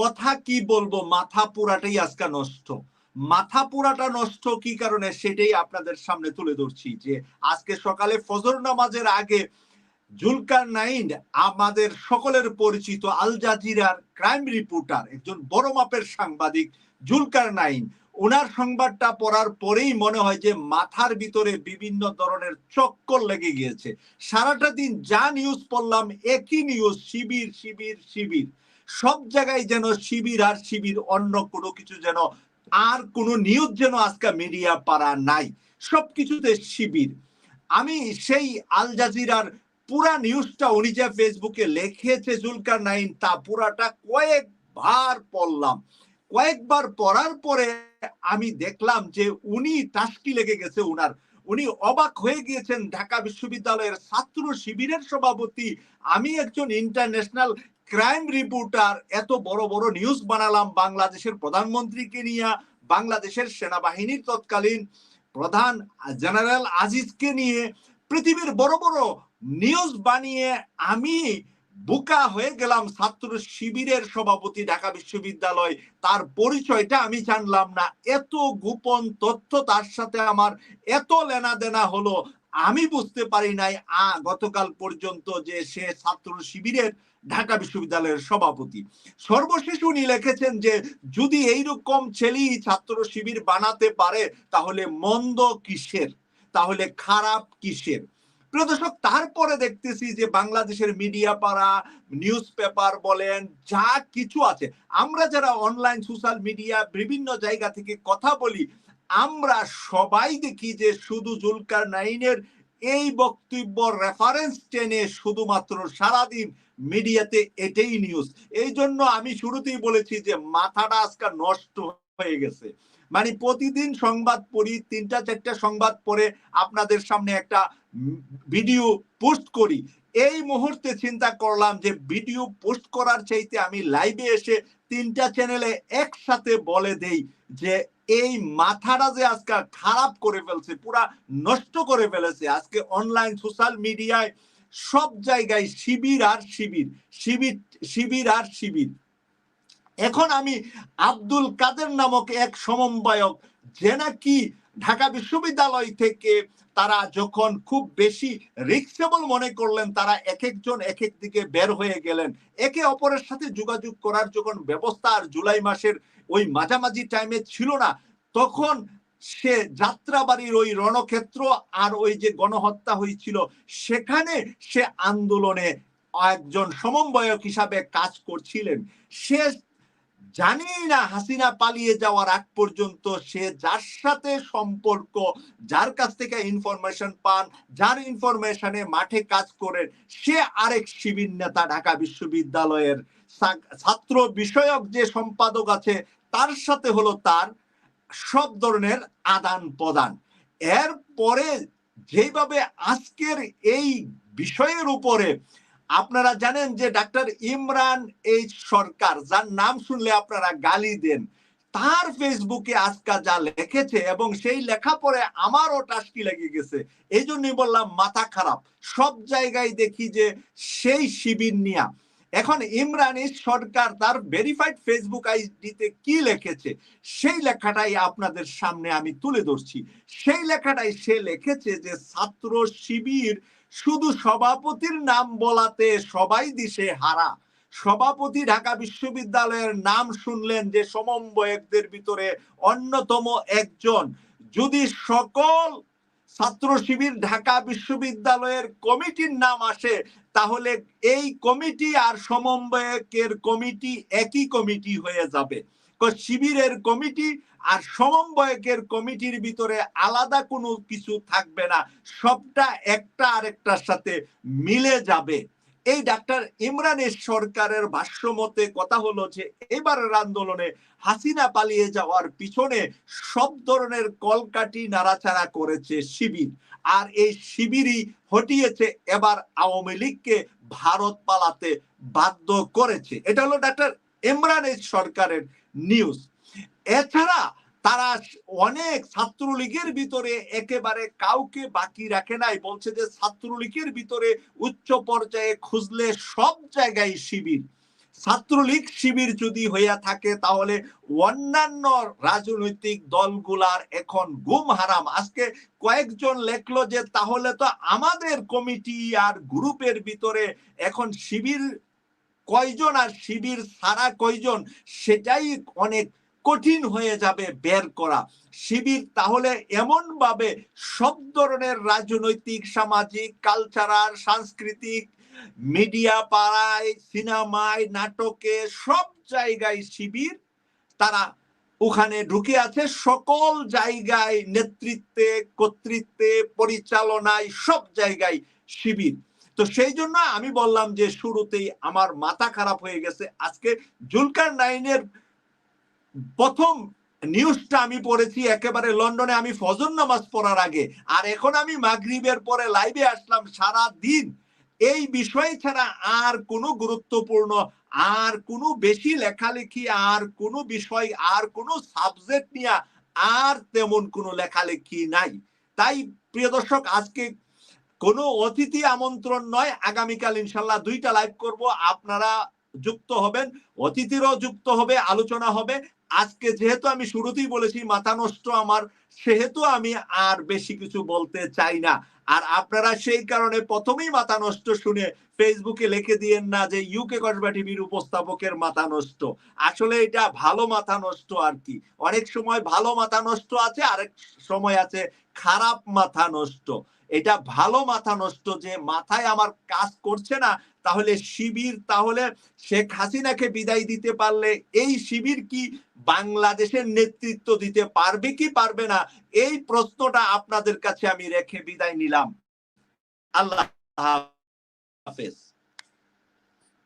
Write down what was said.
কথা কি বলব? মাথা পুরাটাই আজকে নষ্ট। মাথা পুরাটা নষ্ট কি কারণে? সেটাই আপনাদের সামনে তুলে ধরছি যে আজকে সকালে ফজর নামাজের আগে জুলকার নাইন আমাদের সকলের পরিচিত আল জাজিরার ক্রাইম রিপোর্টার, একজন বড় মাপের সাংবাদিক জুলকার নাইন ওনার সংবাদটা পড়ার পরেই মনে হয় যে মাথার ভিতরে বিভিন্ন ধরনের চক্কর লেগে গিয়েছে। সারাটা দিন যা নিউজ পড়লাম, একই নিউজ শিবির শিবির শিবির। সব জায়গায় যেন শিবির আর শিবির, অন্য কোনো কিছু যেন, আর কোনো নিউজ যেন আজকে মিডিয়া পাড়া নাই। সবকিছুতে শিবির। আমি সেই আল জাজিরার পুরা নিউজটা উনি যে ফেসবুকে লিখেছে জুলকার নাইন, তা পুরাটা কয়েকবার পড়লাম। কয়েকবার পড়ার পরে আমি দেখলাম যে উনি টাস্কি লেগে গেছে উনার। উনি অবাক হয়ে গিয়েছেন, ঢাকা বিশ্ববিদ্যালয়ের ছাত্র শিবিরের সভাপতি। আমি একজন ইন্টারন্যাশনাল ক্রাইম রিপোর্টার এত বড় বড় নিউজ বানালাম বাংলাদেশের প্রধানমন্ত্রীকে নিয়ে, বাংলাদেশের সেনাবাহিনীর তৎকালীন প্রধান জেনারেল আজিজকে নিয়ে, পৃথিবীর বড় বড় নিউজ বানিয়ে আমি বোকা হয়ে গেলাম ছাত্র শিবিরের সভাপতি ঢাকা বিশ্ববিদ্যালয়। তার পরিচয়টা আমি জানলাম না। এত গোপন তথ্য তার সাথে আমার, এত লেনা দেনা হলো। আমি বুঝতে পারি নাই গতকাল পর্যন্ত যে সে ছাত্র শিবিরের ঢাকা বিশ্ববিদ্যালয়ের সভাপতি। সর্বশেষ উনি লিখেছেন যে, যদি এইরকম ছেলেই ছাত্র শিবির বানাতে পারে, তাহলে মন্দ কিসের? তাহলে খারাপ কিসের? প্রিয় দর্শক, তারপরে দেখতেছি যে বাংলাদেশের মিডিয়া পাড়া, নিউজ পেপার বলেন, যা কিছু আছে, আমরা যারা অনলাইন সোশ্যাল মিডিয়া বিভিন্ন জায়গা থেকে কথা বলি আমরা সবাই দেখি যে শুধু জুলকার নাইনের এই বক্তব্য রেফারেন্স টেনে শুধুমাত্র সারাদিন মিডিয়াতে এটাই নিউজ এই জন্য আমি শুরুতেই বলেছি যে মাথাটা আজকে নষ্ট হয়ে গেছে। মানে প্রতিদিন সংবাদ পড়ি, তিনটা চারটা সংবাদ পড়ে আপনাদের সামনে একটা ভিডিও পোস্ট করি। এই মুহূর্তে চিন্তা করলাম যে ভিডিও পোস্ট করার চাইতে আমি লাইভে এসে তিনটা চ্যানেলে একসাথে বলে দেই যে এই মাথাটা যে আজকে খারাপ করে ফেলছে, পুরা নষ্ট করে ফেলেছে, আজকে অনলাইন সোশ্যাল মিডিয়ায় সব জায়গায় শিবির আর শিবির শিবির শিবির আর শিবির। এখন আমি আব্দুল কাদের নামক এক সমন্বয়ক, যে নাকি ঢাকা বিশ্ববিদ্যালয় থেকে তারা যখন খুব বেশি রিক্সেবল মনে করলেন, তারা এক একজন এক এক দিকে বের হয়ে গেলেন। একে অপরের সাথে যোগাযোগ করার যখন ব্যবস্থা আর জুলাই মাসের ওই মাঝামাঝি টাইমে ছিল না, তখন সে যাত্রাবাড়ির ওই রণক্ষেত্র আর ওই যে গণহত্যা হয়েছিল, সেখানে সে আন্দোলনে একজন সমন্বয়ক হিসাবে কাজ করছিলেন। সে জানি না হাসিনা পালিয়ে যাওয়ার আগ পর্যন্ত সে যার সাথে সম্পর্ক, যার কাছ থেকে ইনফরমেশন পান, যার ইনফরমেশনে মাঠে কাজ করেন, সে আরেক শিবির নেতা ঢাকা বিশ্ববিদ্যালয়ের ছাত্র বিষয়ক যে সম্পাদক আছে, তার সাথে হলো তার সব ধরনের আদান প্রদান। এরপরে যেভাবে আজকের এই বিষয়ের উপরে আপনারা জানেন যে ডাক্তার ইমরান এইচ সরকার, যার নাম শুনলে আপনারা গালি দেন, তার ফেসবুকে আজকা যা লিখেছে এবং সেই লেখা পরে আমারও টাস্কি লেগে গেছে। এই জন্যই বললাম, মাথা খারাপ। সব জায়গায় দেখি যে সেই শিবির নিয়া। এখন ইমরান সরকার তার ভেরিফাইড ফেসবুক আইডিতে কি লিখেছে, সেই লেখাটাই আপনাদের সামনে আমি তুলে ধরছি। সেই লেখাটাই সে লিখেছে যে ছাত্র শিবির শুধু সভাপতির নাম বলাতে সবাই দিশে হারা। সভাপতি ঢাকা বিশ্ববিদ্যালয়ের নাম শুনলেন যে সমন্বয়কদের ভিতরে অন্যতম একজন। যদি সকল ছাত্র শিবির ঢাকা বিশ্ববিদ্যালয়ের কমিটির নাম আসে, তাহলে এই কমিটি আর সমন্বয়কের কমিটি একই কমিটি হয়ে যাবে। শিবিরের কমিটি আর সমন্বয়কের কমিটির ভিতরে আলাদা কোনো কিছু থাকবে না। সবটা একটা আরেকটার সাথে মিলে যাবে। এই ডাক্তার ইমরানের সরকারের ভাষ্য মতে কথা হলো যে, এবারের আন্দোলনে হাসিনা পালিয়ে যাওয়ার পিছনে সব ধরনের কলকাটি নাড়াচাড়া করেছে শিবির। আর এই শিবিরই হটিয়েছে এবার আওয়ামী লীগকে ভারত পালাতে বাধ্য করেছে। এটা হলো ডাক্তার ইমরানের সরকারের নিউজ। এছাড়া তারা অনেক ছাত্রলীগের ভিতরে একেবারে কাউকে বাকি রাখে নাই। বলছে যে ছাত্রলীগের ভিতরে উচ্চ পর্যায়ে খুঁজলে সব জায়গায় শিবির। ছাত্রলীগ শিবির যদি হইয়া থাকে, তাহলে অন্যান্য রাজনৈতিক দলগুলার এখন গুম হারাম। আজকে কয়েকজন লেখলো যে, তাহলে তো আমাদের কমিটি আর গ্রুপের ভিতরে এখন শিবির কয়জন আর শিবির সারা কয়জন? সেটাই অনেক কঠিন হয়ে যাবে বের করা। শিবির তাহলে এমন ভাবে সব ধরনের রাজনৈতিক, সামাজিক কালচারাল সাংস্কৃতিক মিডিয়া পাড়ায়, সিনেমায়, নাটকে সব জায়গায় শিবির তারা ওখানে ঢুকে আছে। সকল জায়গায় নেতৃত্বে, কর্তৃত্বে, পরিচালনায় সব জায়গায় শিবির। তো সেই জন্য আমি বললাম যে শুরুতেই আমার মাথা খারাপ হয়ে গেছে। আজকে জুলকার নাইনের প্রথম নিউজটা আমি পড়েছি, একেবারে লন্ডনে আমি ফজর নামাজ পড়ার আগে। আর এখন আমি মাগরিবের পরে লাইভে আসলাম সারা দিন এই বিষয় ছাড়া আর কোনো গুরুত্বপূর্ণ, আর কোনো বেশি লেখালেখি, আর কোনো বিষয়, আর কোনো সাবজেক্ট নিয়ে আর তেমন কোনো লেখালেখি নাই। তাই প্রিয় দর্শক, আজকে কোনো অতিথি আমন্ত্রণ নয়। আগামীকাল ইনশাল্লাহ দুইটা লাইভ করব। আপনারা যুক্ত হবেন, অতিথিরও যুক্ত হবে, আলোচনা হবে। আজকে যেহেতু আমি শুরুতেই বলেছি, মাথা নষ্ট আমার, সেহেতু আমি আর বেশি কিছু বলতে চাই না। আর আপনারা সেই কারণে প্রথমেই মাথা নষ্ট শুনে ফেসবুকে লিখে দিয়েন না যে ইউকে কসবা টিভির উপস্থাপকের মাথা নষ্ট। আসলে এটা ভালো মাথা নষ্ট আর কি। অনেক সময় ভালো মাথা নষ্ট আছে, আরেক সময় আছে খারাপ মাথা নষ্ট। এটা ভালো মাথা নষ্ট যে মাথায় আমার কাজ করছে না, তাহলে শিবির, তাহলে শেখ হাসিনাকে বিদায় দিতে পারলে এই শিবির কি বাংলাদেশের নেতৃত্ব দিতে পারবে কি পারবে না, এই প্রশ্নটা আপনাদের কাছে আমি রেখে বিদায় নিলাম। আল্লাহ Hafiz.